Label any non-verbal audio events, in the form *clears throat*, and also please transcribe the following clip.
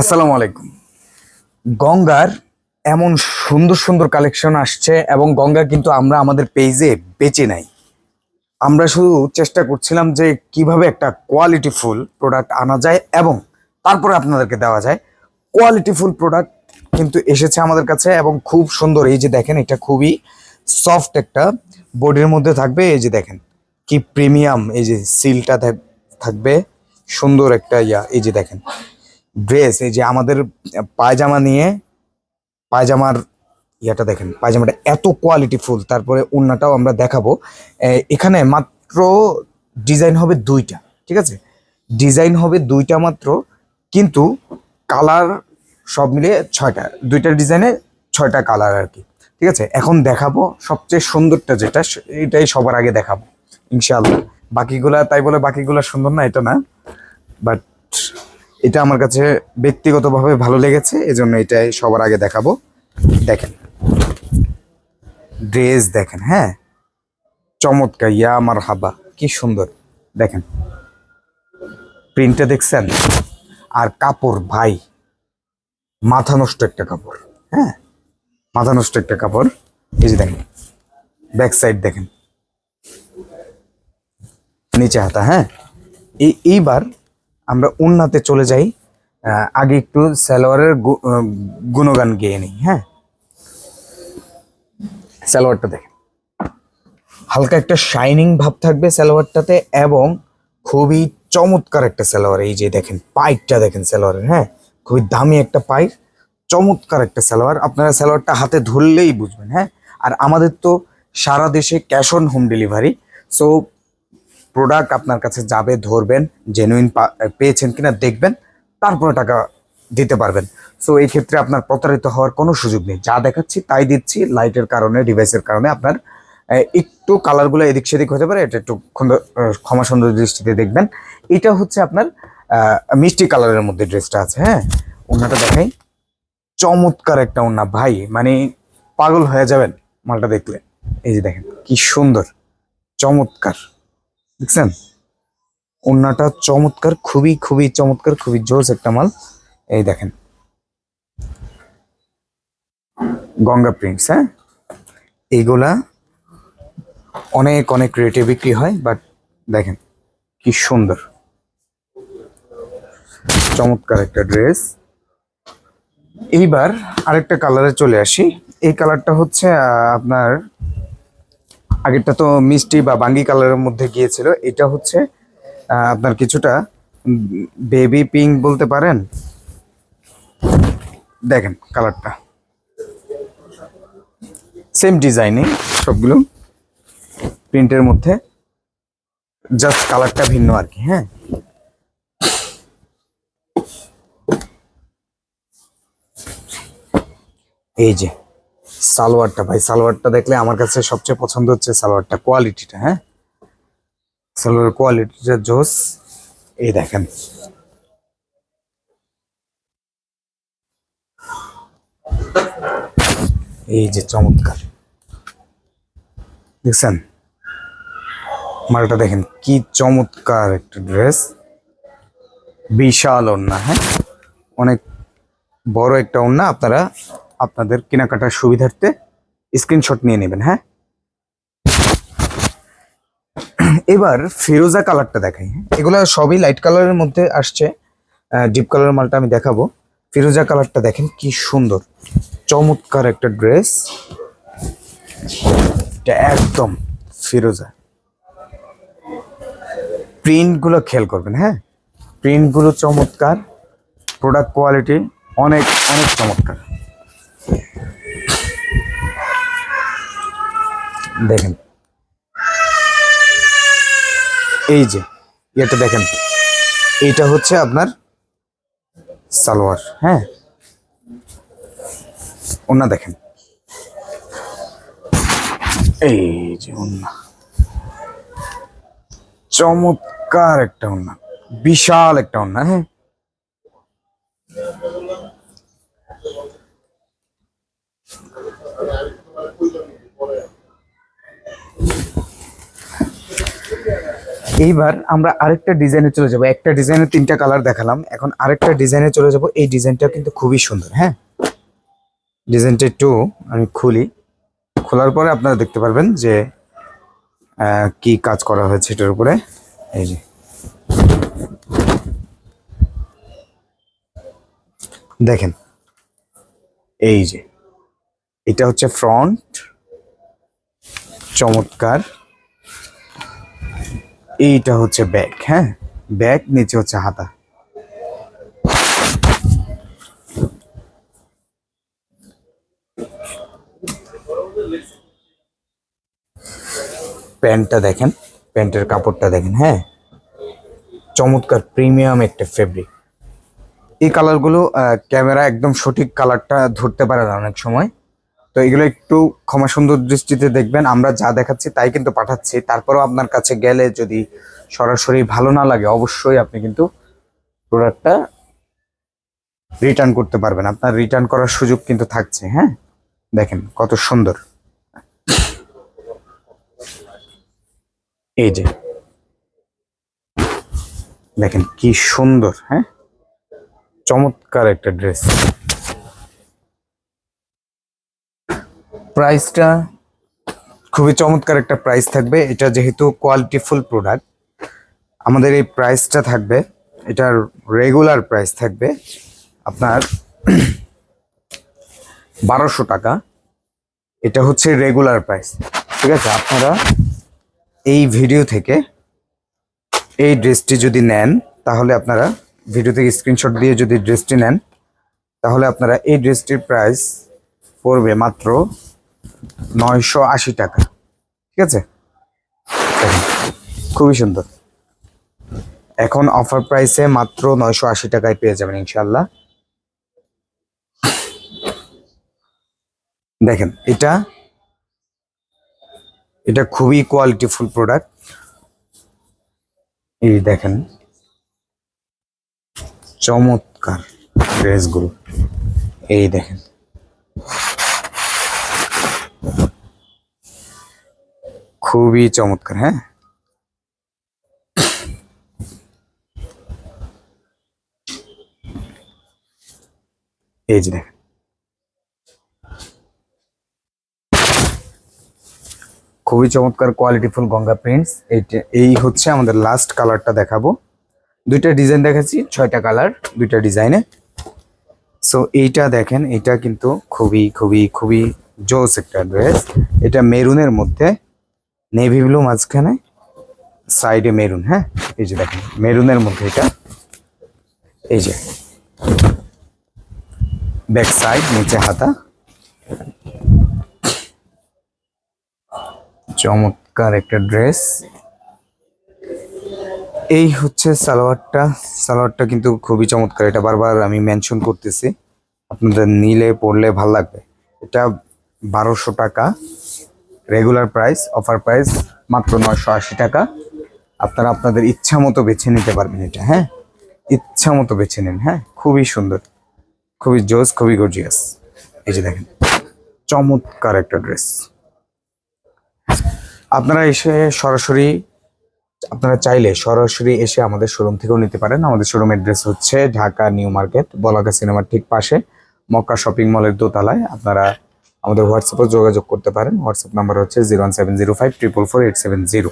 আসসালামু আলাইকুম। গঙ্গার এমন সুন্দর সুন্দর কালেকশন আসছে এবং গঙ্গা কিন্তু আমরা আমাদের পেজে বেঁচে নাই। আমরা শুধু চেষ্টা করছিলাম যে কীভাবে একটা কোয়ালিটি ফুল প্রোডাক্ট আনা যায় এবং তারপরে আপনাদেরকে দেওয়া যায়। কোয়ালিটি ফুল প্রোডাক্ট কিন্তু এসেছে আমাদের কাছে এবং খুব সুন্দর। এই যে দেখেন, এটা খুবই সফট একটা বডির মধ্যে থাকবে। এই যে দেখেন, কি প্রিমিয়াম এই যে সিলটা থাকবে। সুন্দর একটা ইয়া, এই যে দেখেন ড্রেস এই যে আমাদের পায়জামা নিয়ে পায়জামার ইয়াটা দেখেন, পায়জামাটা এত কোয়ালিটি ফুল, তারপরে উন্নাটাও আমরা দেখাবো। এখানে মাত্র ডিজাইন হবে দুইটা, ঠিক আছে? ডিজাইন হবে দুইটা মাত্র, কিন্তু কালার সব মিলিয়ে ছয়টা, দুইটা ডিজাইনে ছয়টা কালার আর কি, ঠিক আছে? এখন দেখাবো সবচেয়ে সুন্দরটা যেটা এটাই সবার আগে দেখাবো, ইনশাআল্লাহ। বাকিগুলা, তাই বলে বাকিগুলা সুন্দর না, এটা না। বাট এটা আমার কাছে ব্যক্তিগতভাবে ভালো লেগেছে, এজন্য এটাই সবার আগে দেখাবো। দেখেন। ড্রেস দেখেন হ্যাঁ? চমৎকার, ইয়া আমার হাবা কি সুন্দর। দেখেন। প্রিন্টটা দেখছেন? আর কাপড়, ভাই, মাথা নষ্ট একটা কাপড় হ্যাঁ? মাথা নষ্ট একটা কাপড়। এই যে দেখেন, ব্যাক সাইড দেখেন। নিচে হাতা হ্যাঁ? এই, এইবার আমরা উন্নাতে চলে যাই আগে একটু সালোয়ারের গুণগান গেয়ে নিই হ্যাঁ? সালোয়ারটা দেখেন। হালকা একটা শাইনিং ভাব থাকবে সালোয়ারটাতে এবং খুবই চমৎকার একটা সালোয়ার, এই যে দেখেন পাইপটা দেখেন সালোয়ারের হ্যাঁ? খুবই দামি একটা পাইপ চমৎকার একটা সালোয়ার। আপনারা সালোয়ারটা হাতে ধরলেই বুঝবেন হ্যাঁ? আর আমাদের তো সারা দেশে cash on home delivery so product আপনার কাছে যাবে, ধরবেন জেনুইন পেয়েছেন কিনা দেখবেন, তারপরে টাকা দিতে পারবেন। সো এই ক্ষেত্রে আপনার প্রতারিত হওয়ার কোনো সুযোগ নেই। যা দেখাচ্ছি তাই দিচ্ছি লাইটের কারণে ডিভাইসের কারণে আপনার একটু কালারগুলো এদিক সেদিক হতে পারে, এটা একটু ক্ষমা সুন্দর দৃষ্টিতে দেখবেন। এটা হচ্ছে আপনার মিষ্টি কালারের মধ্যে ড্রেসটা আছে হ্যাঁ? ওনাটা দেখাই। চমৎকার একটা ওনা ভাই মানে পাগল হয়ে যাবেন মালটা দেখলে। এই যে দেখেন, কি সুন্দর, চমৎকার। দেখছেন? ওন্নাটা চমৎকার, খুবই খুবই চমৎকার, খুবই জোস একটা মাল। এই দেখেন। গঙ্গা প্রিন্টস হ্যাঁ? এইগুলা অনেক অনেক রেটে বিক্রি হয়, বাট দেখেন, কি সুন্দর। চমৎকার একটা ড্রেস। এইবার আরেকটা কালারে চলে আসি। এই কালারটা হচ্ছে আপনার আগেরটা তো মিষ্টি বা বাঙ্গি কালারের মধ্যে গিয়েছিল। এটা হচ্ছে আপনার কিছুটা বেবি পিঙ্ক বলতে পারেন। দেখেন কালারটা সেম ডিজাইনিং সবগুলো প্রিন্টের মধ্যে। জাস্ট কালারটা ভিন্ন আর কি হ্যাঁ। এই যে সালোয়ারটা, ভাই, সালোয়ারটা দেখলে আমার কাছে সবচেয়ে পছন্দ হচ্ছে সালোয়ারটা কোয়ালিটিটা হ্যাঁ? সালোয়ার কোয়ালিটিটা জোস। এই দেখেন। এই যে চমৎকার। দেখছেন? মালটা দেখেন, কি চমৎকার একটা ড্রেস বিশাল ওন্না হ্যাঁ? অনেক বড় একটা ওন্না আপনারা আপনাদের কেনাকাটার সুবিধার্থে স্ক্রিনশট নিয়ে নেবেন হ্যাঁ? এবার ফিরোজা কালারটা দেখাই হ্যাঁ? এগুলো সবই লাইট কালারের মধ্যে আসছে ডিপ কালারের মালটা আমি দেখাবো। ফিরোজা কালারটা দেখেন কি সুন্দর, চমৎকার একটা ড্রেস একদম ফিরোজা। প্রিন্টগুলো খেয়াল করবেন হ্যাঁ? প্রিন্টগুলো চমৎকার প্রোডাক্ট কোয়ালিটি অনেক অনেক চমৎকার। দেখেন। এই যে, এটা দেখেন। এইটা হচ্ছে আপনার সালোয়ার হ্যাঁ? ওনা দেখেন। এই যে ওনা। চমৎকার একটা ওনা, বিশাল একটা ওনা হ্যাঁ? এইবার আমরা আরেকটা ডিজাইনে চলে যাব। একটা ডিজাইনে তিনটা কালার দেখালাম। এখন আরেকটা ডিজাইনে চলে যাব। এই ডিজাইনটা কিন্তু খুবই সুন্দর হ্যাঁ? ডিজাইনটা একটু আমি খুলি। খোলার পরে আপনারা দেখতে পারবেন যে কি কাজ করা হয়েছে এটার উপরে। এই যে। দেখেন। এই যে। এটা হচ্ছে ফ্রন্ট চমৎকার। এইটা হচ্ছে ব্যাগ হ্যাঁ? ব্যাগ, নিচে হচ্ছে হাতা। প্যান্টটা দেখেন, প্যান্টের কাপড়টা দেখেন হ্যাঁ? চমৎকার, প্রিমিয়াম একটা ফেব্রিক এই কালারগুলো ক্যামেরা একদম সঠিক কালারটা ধরতে পারে না অনেক সময়। তো এগুলো একটু ক্ষমা সুন্দর দৃষ্টিতে দেখবেন, আমরা যা দেখাচ্ছি তাই কিন্তু পাঠাচ্ছি। তারপরেও আপনার কাছে গেলে যদি সরাসরি ভালো না লাগে, অবশ্যই আপনি কিন্তু প্রোডাক্টটা রিটার্ন করতে পারবেন। আপনার রিটার্ন করার সুযোগ কিন্তু থাকছে হ্যাঁ? দেখেন কত সুন্দর। এই যে। দেখেন কি সুন্দর হ্যাঁ? চমৎকার একটা ড্রেস প্রাইসটা খুবই চমৎকার একটা প্রাইস থাকবে। এটা যেহেতু কোয়ালিটিফুল প্রোডাক্ট আমাদের এই প্রাইসটা থাকবে, এটার রেগুলার প্রাইস থাকবে আপনার *clears throat* বারোশো টাকা। এটা হচ্ছে রেগুলার প্রাইস ঠিক আছে? আপনারা এই ভিডিও থেকে এই ড্রেসটি যদি নেন, তাহলে আপনারা ভিডিও থেকে স্ক্রিনশট দিয়ে যদি ড্রেসটি নেন, তাহলে আপনারা এই ড্রেসটির প্রাইস পড়বে মাত্র নয়শো আশি টাকা। ঠিক আছে? খুবই সুন্দর। এখন অফার প্রাইসে মাত্র নয়শো আশি টাকায় পেয়ে যাবেন ইনশাল্লাহ দেখেন, এটা এটা খুবই কোয়ালিটিফুল প্রোডাক্ট এই দেখেন, চমৎকার ড্রেসগুলো। এই দেখেন খুবই চমৎকার হ্যাঁ? এই যে দেখেন। খুবই চমৎকার কোয়ালিটিফুল গঙ্গা প্রিন্টস এইটা, এই হচ্ছে আমাদের লাস্ট কালারটা দেখাবো। দুইটা ডিজাইন দেখাচ্ছি, ছয়টা কালার দুইটা ডিজাইনে সো এইটা দেখেন এটা কিন্তু খুবই খুবই খুবই জোস একটা ড্রেস এটা মেরুনের মধ্যে নেভি ব্লু মাঝখানে সাইডে মেরুন হ্যাঁ? এই যে দেখেন মেরুনের মধ্যে এটা। এই যে ব্যাক সাইড নিচে হাতা। চমৎকার একটা ড্রেস এই হচ্ছে সালোয়ারটা। সালোয়ারটা কিন্তু খুবই চমৎকার। এটা বারবার আমি মেনশন করতেছি। আপনাদের নিলে পড়লে ভালো লাগবে। এটা বারোশো টাকা। রেগুলার প্রাইস, অফার প্রাইস মাত্র নয়শো আশি টাকা। আপনারা আপনাদের ইচ্ছা মতো বেছে নিতে পারবেন এটা হ্যাঁ? ইচ্ছা মতো বেছে নিন হ্যাঁ? খুবই সুন্দর, খুবই জোস, খুবই গর্জিয়াস এই যে দেখেন, চমৎকার একটা ড্রেস। আপনারা এসে সরাসরি, আপনারা চাইলে সরাসরি এসে আমাদের শোরুম থেকেও নিতে পারেন। আমাদের শোরুম অ্যাড্রেস হচ্ছে ঢাকা নিউ মার্কেট বলাকা সিনেমার ঠিক পাশে, মক্কা শপিং মলের দোতলায়। আপনারা আমাদের হোয়াটসঅ্যাপে যোগাযোগ করতে পারেন। হোয়াটসঅ্যাপ নাম্বার হচ্ছে zero one seven zero five triple four eight seven zero.